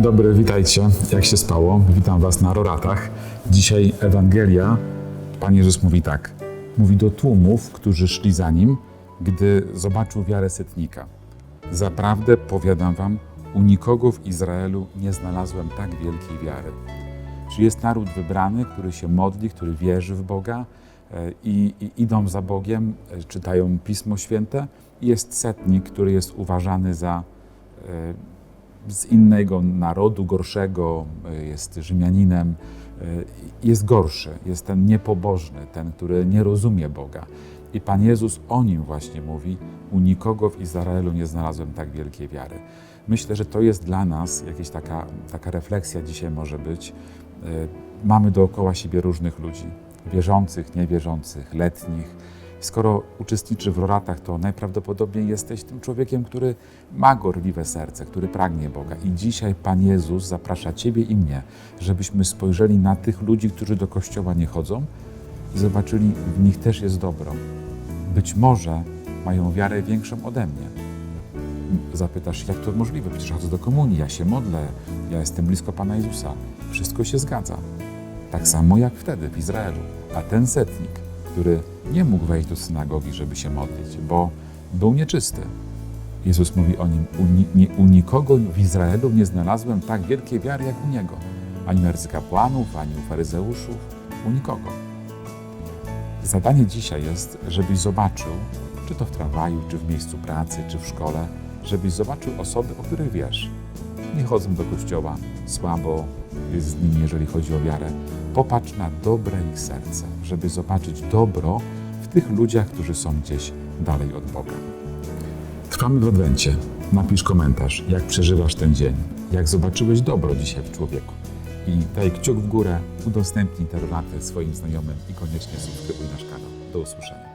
dobry, witajcie. Jak się spało? Witam Was na Roratach. Dzisiaj Ewangelia. Pan Jezus mówi tak. Mówi do tłumów, którzy szli za Nim, gdy zobaczył wiarę setnika. Zaprawdę powiadam Wam, u nikogo w Izraelu nie znalazłem tak wielkiej wiary. Czy jest naród wybrany, który się modli, który wierzy w Boga e, i, i idą za Bogiem, e, czytają Pismo Święte. Jest setnik, który jest uważany za e, z innego narodu, gorszego, e, jest Rzymianinem, e, jest gorszy, jest ten niepobożny, ten, który nie rozumie Boga. I Pan Jezus o nim właśnie mówi: U nikogo w Izraelu nie znalazłem tak wielkiej wiary. Myślę, że to jest dla nas jakaś taka, taka refleksja dzisiaj może być. E, Mamy dookoła siebie różnych ludzi, wierzących, niewierzących, letnich. Skoro uczestniczy w roratach, to najprawdopodobniej jesteś tym człowiekiem, który ma gorliwe serce, który pragnie Boga. I dzisiaj Pan Jezus zaprasza Ciebie i mnie, żebyśmy spojrzeli na tych ludzi, którzy do kościoła nie chodzą i zobaczyli, w nich też jest dobro. Być może mają wiarę większą ode mnie. Zapytasz, jak to możliwe? Przecież chodzę do komunii, ja się modlę, ja jestem blisko Pana Jezusa. Wszystko się zgadza. Tak samo jak wtedy w Izraelu. A ten setnik, który nie mógł wejść do synagogi, żeby się modlić, bo był nieczysty. Jezus mówi o nim, u, ni, nie, u nikogo w Izraelu nie znalazłem tak wielkiej wiary jak u niego. Ani u arcykapłanów, ani u faryzeuszów, u nikogo. Zadanie dzisiaj jest, żebyś zobaczył, czy to w tramwaju, czy w miejscu pracy, czy w szkole, żebyś zobaczył osoby, o których wiesz. Nie chodzą do kościoła, słabo jest z nimi, jeżeli chodzi o wiarę. Popatrz na dobre ich serce, żeby zobaczyć dobro w tych ludziach, którzy są gdzieś dalej od Boga. Trwamy w Adwencie. Napisz komentarz, jak przeżywasz ten dzień, jak zobaczyłeś dobro dzisiaj w człowieku. I daj kciuk w górę, udostępnij te relaty swoim znajomym i koniecznie subskrybuj nasz kanał. Do usłyszenia.